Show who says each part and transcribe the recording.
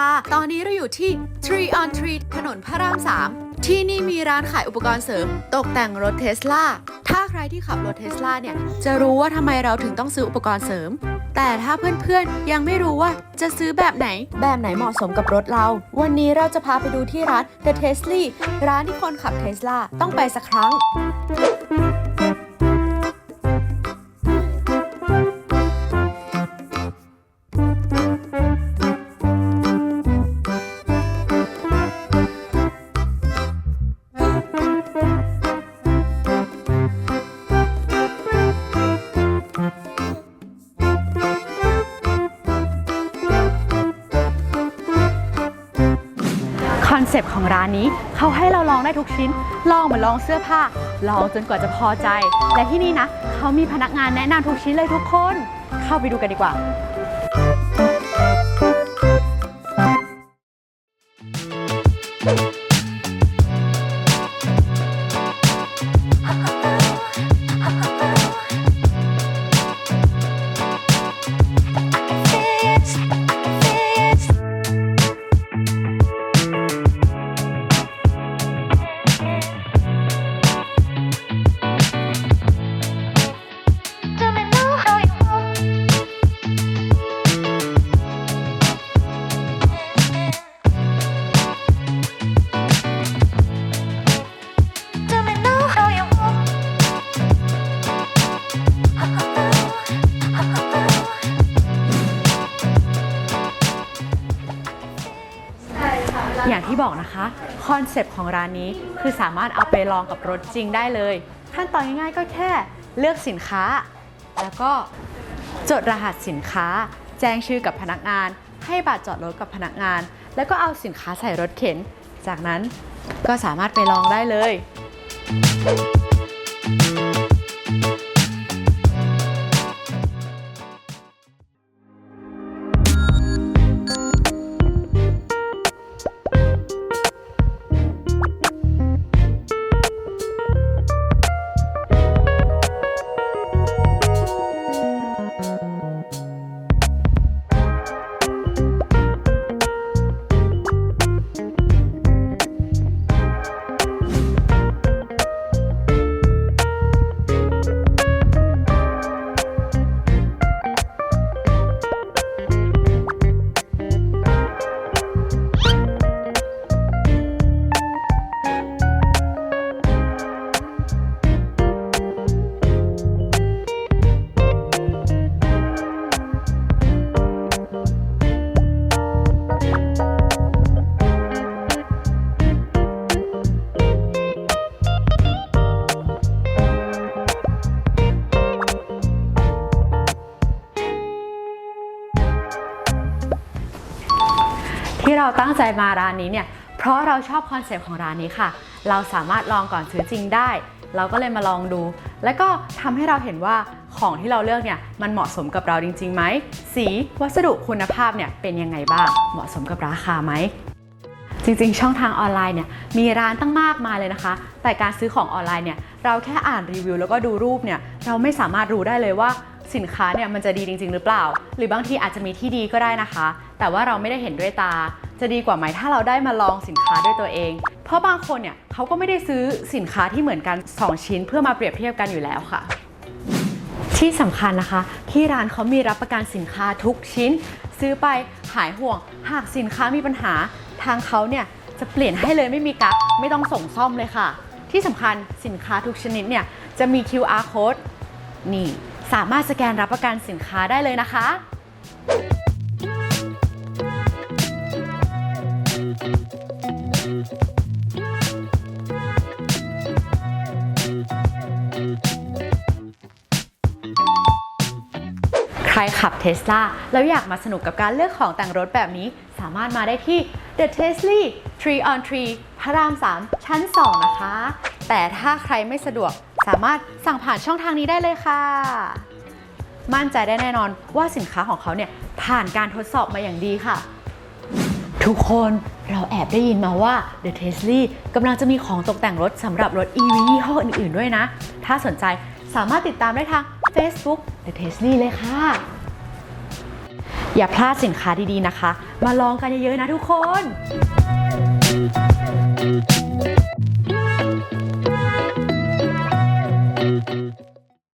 Speaker 1: ค่ะ ตอนนี้เราอยู่ที่ Tree on Tree ถนนพระราม 3 ที่นี่มีร้านขายอุปกรณ์เสริม ตกแต่งรถเทสลา ถ้าใครที่ขับรถเทสลาเนี่ย จะรู้ว่าทำไมเราถึงต้องซื้ออุปกรณ์เสริม แต่ถ้าเพื่อนๆ ยังไม่รู้ว่าจะซื้อแบบไหน แบบไหนเหมาะสมกับรถเรา วันนี้เราจะพาไปดูที่ร้าน The Tesla ร้านที่คนขับเทสลาต้องไปสักครั้ง
Speaker 2: อนเซปต์ของร้านนี้เขาให้เราลองได้ทุกชิ้น ลองเหมือนลองเสื้อผ้า ลองจนกว่าจะพอใจ และที่นี่นะเขามีพนักงานแนะนำทุกชิ้นเลยทุกคน เข้าไปดูกันดีกว่า อย่างที่บอกนะคะคอนเซปต์ของร้านนี้คือสามารถเอาไปลองกับรถจริงได้เลย ขั้นตอนง่ายๆก็แค่เลือกสินค้า แล้วก็จดรหัสสินค้า แจ้งชื่อกับพนักงาน ให้บัตรจอดรถกับพนักงาน แล้วก็เอาสินค้าใส่รถเข็น จากนั้นก็สามารถไปลองได้เลย ที่เราตั้งใจมาร้านนี้เนี่ย เพราะเราชอบคอนเซปต์ของร้านนี้ค่ะ เราสามารถลองก่อนซื้อจริงได้ เราก็เลยมาลองดู แล้วก็ทำให้เราเห็นว่าของที่เราเลือกเนี่ยมันเหมาะสมกับเราจริงๆไหม สีวัสดุคุณภาพเนี่ยเป็นยังไงบ้าง เหมาะสมกับราคาไหมจริงๆ ช่องทางออนไลน์เนี่ยมีร้านตั้งมากมายเลยนะคะ แต่การซื้อของออนไลน์เนี่ยเราแค่อ่านรีวิวแล้วก็ดูรูปเนี่ยเราไม่สามารถรู้ได้เลยว่า สินค้าเนี่ยมันจะดีจริง ๆ หรือเปล่า หรือบางทีอาจจะมีที่ดีก็ได้นะคะ แต่ว่าเราไม่ได้เห็นด้วยตา จะดีกว่าไหมถ้าเราได้มาลองสินค้าด้วยตัวเอง เพราะบางคนเนี่ยเขาก็ไม่ได้ซื้อสินค้าที่เหมือนกัน 2 ชิ้น เพื่อมาเปรียบเทียบกันอยู่แล้วค่ะ ที่สำคัญนะคะ ที่ร้านเขามีรับประกันสินค้าทุกชิ้น ซื้อไปหายห่วง หากสินค้ามีปัญหา ทางเขาเนี่ยจะเปลี่ยนให้เลยไม่มีกั๊กไม่ต้องส่งซ่อมเลยค่ะ ที่สำคัญสินค้าทุกชนิดเนี่ยจะมี QR code นี่ สามารถสแกนรับประกันสินค้าได้เลยนะคะใครขับเทสลาแล้วอยากมาสนุกกับการเลือกของแต่งรถแบบนี้ สามารถมาได้ที่ The Tesla Tree on Tree พระราม 3 ชั้น 2 นะคะ แต่ถ้าใครไม่สะดวก สามารถสั่งผ่านช่องทางนี้ได้เลยค่ะ มั่นใจได้แน่นอนว่าสินค้าของเขาเนี่ยผ่านการทดสอบมาอย่างดีค่ะ ทุกคนเราแอบได้ยินมาว่า The Tesla กำลังจะมีของตกแต่งรถสำหรับรถ EV ยี่ห้ออื่นๆด้วยนะ ถ้าสนใจสามารถติดตามได้ทาง Facebook The Tesla เลยค่ะ อย่าพลาดสินค้าดีๆนะคะ มาลองกันเยอะๆนะทุกคน
Speaker 3: Thank